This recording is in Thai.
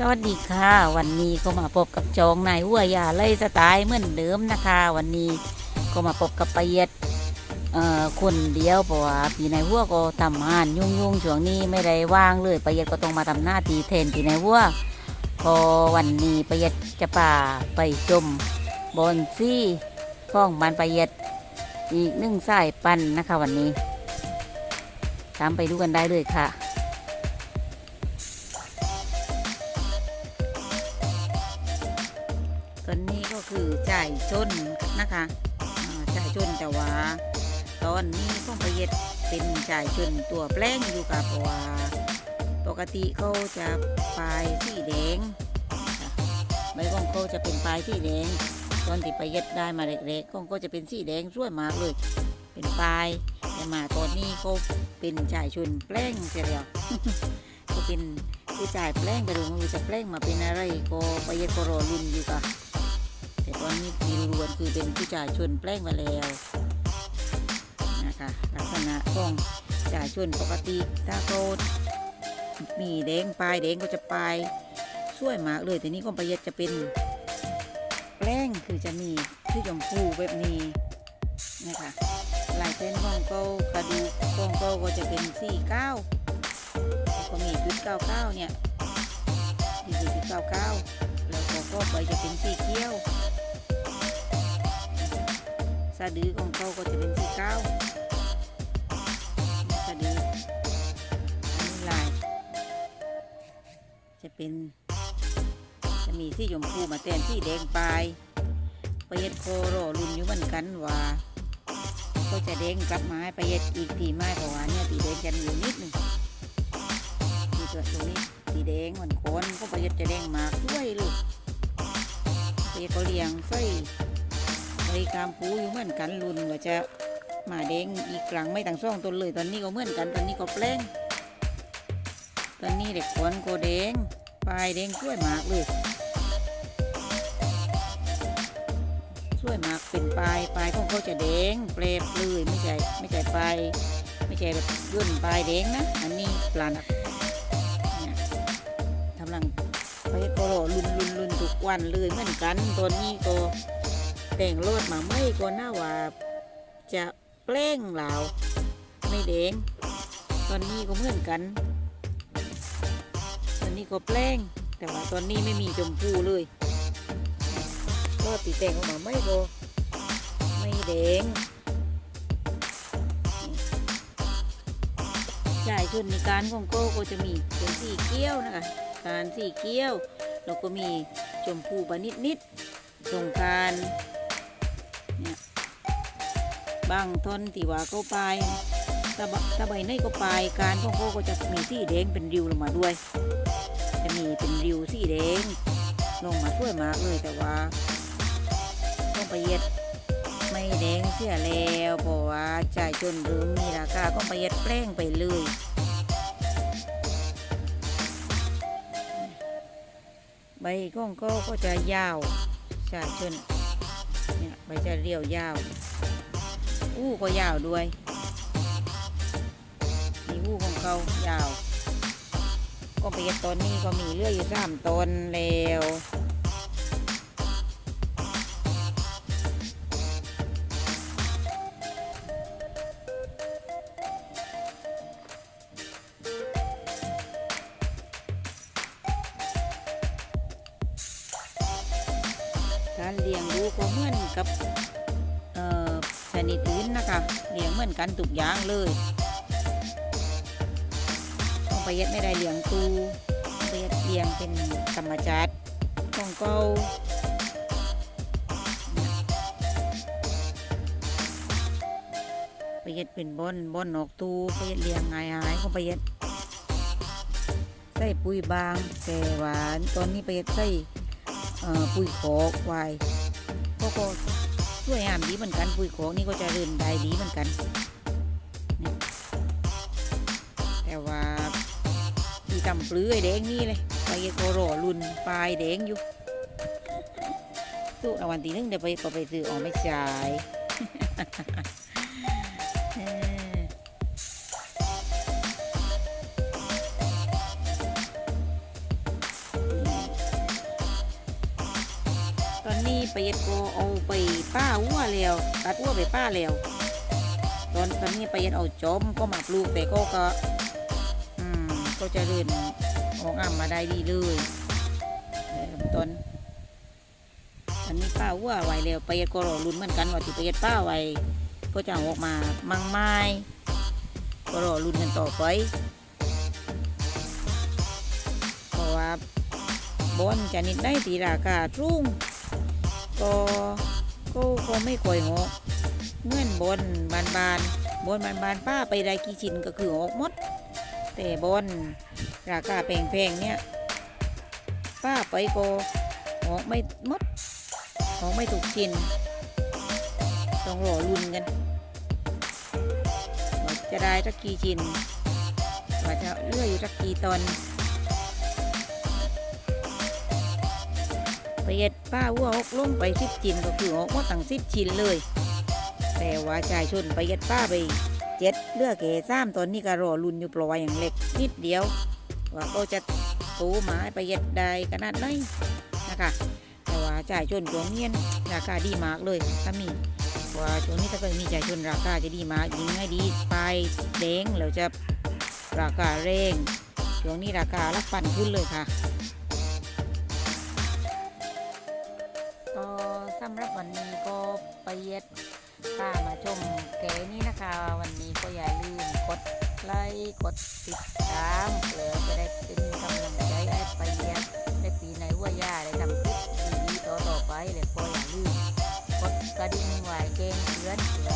สวัสดีค่ะ วันนี้ก็มาพบกับจองนายวัวยาไล่สไตล์เหมือนเดิมนะคะ วันนี้ก็มาพบกับประเยดคนเดียวเพราะว่าพี่นายวัวก็ทำงานยุ่งยุ่งๆช่วงนี้ไม่ได้ว่างเลยประเยดก็ต้องมาทำหน้าที่แทนพี่นายวัวพอวันนี้ประเยดจะป่าไปชมบอนซี่ฟ้องบานประเยดอีกหนึ่งสายปันนะคะ วันนี้ตามไปดูกันได้เลยค่ะ จ่ายชนนะคะอ่าจ่ายชนแต่ว่า ตอนนี้ก็ประเย็ดเป็นจ่ายชนตัวแปลงอยู่กับเพราะว่าปกติเขาจะปลายสีแดงใบของเขาจะเป็นปลายสีแดง ตอนที่ประเย็ดได้มาเล็กๆของเขาจะเป็นสีแดงสวยมากเลย เป็นปลายแต่มาตอนนี้เขาเป็นจ่ายชนแปลงเสียแล้วก็เป็นผู้จ่ายแปลงไปดูมันจะแปลงมาเป็นอะไรก็ประเย็ดก็รอรุ่นอยู่ค่ะ ตอนนี้มีรวนคือเป็นผู้จ่ายชนแปลงมาแล้วนะคะลักษณะของจ่ายชนปกติถ้าเขามีแดงปลายแดงก็จะปลายสวยมากเลยแต่นี้ก็ประย็ดจะเป็นแปลงคือจะมีที่ชมพูแบบนี้นะคะลายเส้นของเขากระดูกของเขาก็จะเป็นสี่เก้าแล้วก็มีจุดเก้าเก้าเนี่ยที่จุดเก้าเก้าแล้วก็ก็ไปจะเป็นสีเขียว สะดือของเขาก็จะเป็นสีเก้าสะดือนิลาย จะเป็น จะมีที่ชมพูมาแทนที่แดงปลายปเย็ดโคโรอรุ่นอยู่เหมือนกันว่าก็จะแดงกลับมาให้ประเย็ดอีกทีไม้เพราะว่าเนี่ยตีแดงจะอยู่นิดหนึ่งมีตัวตรงนี้สีแดงเหมือนคนก็ประเย็ดจะแดงมากด้วยเลยประเย็ดก็เลี้ยงไส้ บริการปูอยู่เหมือนกันรุ่นก็จะหมาแดงอีกครั้งไม่ต่างซ่องต้นเลย ตอนนี้ก็เหมือนกันตอนนี้ก็แปลงตอนนี้เด็กขวนก็แดงปลายแดงช่วยหมากเลยช่วยหมากเป็นปลายปลายของเขาจะแดงเปรบเลยไม่ใช่ไม่ใช่ปลายไม่ใช่แบบยื่นปลายแดงนะอันนี้ปลาหนักเนี่ยกำลังไปโกโรลุนลุนลุนทุกวันเลยเหมือนกันตอนนี้ก็ แต่งรถมาไม่ก็น่าว่าจะแปล้งเหลาไม่แดงตอนนี้ก็เหมือนกัน ตอนนี้ก็แปล้งแต่ว่าตอนนี้ไม่มีชมพูเลยรถตีแต่งออกมาไม่ก็ไม่แดงจ่ายชนในการของโก้ก็จะมีเป็นสีเกี้ยวนะคะการสีเกี้ยว แล้วก็มีชมพูบานิดนิดๆสงกราร เนี่ยบางทนที่ว่าเขาไปตะบตะใบในก็ไปการของเขาก็จะมีสีแดงเป็นริวลงมาด้วย จะมีเป็นริวสีแดงลงมาช่วยมากเลยแต่ว่าต้องประเย็ดไม่แดงเสียแล้วเพราะว่าจ่ายจนเริ่มมีราคาก็ประเย็ดแปลงไปเลยใบของเขาก็จะยาวใช่ชน นี่ยใบจะเรียวยาว อู้ก็ยาวด้วยมีอู้ของเขายาว ก็ไปตอนนี้ก็มีเลื่อยอยู่สามตนแล้ว การเลี้ยงดูก็เหมือนกับเอ่อชนิดอื่นนะคะเลี้ยงเหมือนกันทุกอย่างเลยต้องประหยัดไม่ได้เลี้ยงตูประหยัดเลี้ยงเป็นธรรมชาติของเก่าประหยัดเป็นบอนบอนนอกตูประหยัดเลี้ยงง่ายหายของประหยัดใส่ปุ๋ยบางแต่ว่าตอนนี้ประหยัดใส่ ปุ๋ยขอกไว้ก็ก็สวยงามดีเหมือนกัน ปุ๋ยของนี่ก็จะเรินได้ดีเหมือนกัน แต่ว่าที่ทำปลื้อแดงนี่เลยไปก็รอรุนปลายแดงอยู่สู้อวันทีนึงเดี๋ยวไปก็ไปซื้อออกไม่จ่าย ประหยัดก็เอาไปป้าวัวแล้วตัดวัวไปป้าแล้ว ตอนตอนนี้ปยัดเอาจอมก็มาปลูกแต่ก็ก็ อืมก็จะเริ่มออกอ่ำมาได้ดีเลยเริ่มต้นอันนี้ป้าวัวไว้แล้วปยัดก็รอลุ้นเหมือนกันว่าที่ปยัดป้าไว้ก็จะออกมามังไม้ก็รอลุ้นกันต่อไปเพราะว่าบอนชนิดได้ตีราคาสูง ก็ก็ก็ไม่ค่อยงอกเงื่อนบอนบานบานบอนบานบานป้าไปได้กี่ชิ้นก็คือออกหมด แต่บอนราคาแพงๆเนี่ยป้าไปก็ออกไม่หมดออกไม่ถูกชิ้นต้องรอลุ้นกันจะได้สักกี่ชิ้นว่าจะเลืออยู่สักกี่ตอน ไปเอ็ดป้าวัวอกลงไปสิบชิ้นก็คือออกมาตั้งสิบชิ้นเลย แต่ว่าชายชนไปเอ็ดป้าไปเจ็ดเลือกเกซ้ำตอนนี้ก็รอลุนอยู่ปล่อยอย่างเล็กนิดเดียว ว่าก็จะโตหมาไปเอ็ดได้ขนาดไหนนะคะแต่ว่าจ่ายชนช่วงเนี้ยราคาดีมากเลยถ้ามีว่าช่วงนี้ถ้าเกิดมีจ่ายชนราคาจะดีมากยิ่งให้ดีไปแดงแล้วจะราคาแรงช่วงนี้ราคาลักปันขึ้นเลยค่ะ วันนี้ก็ไปเย็ดพามาชมแกนี่นะคะ วันนี้ก็อย่าลืมกดไลค์กดติดตามเพื่อจะได้เป็นกำลังใจให้ไปเย็ดในปีไหนว่าย่าได้ทำคลิปดีๆต่อๆไปเลยก็อย่าลืมกดกระดิ่งไหวแจ้งเตือนเพื่อ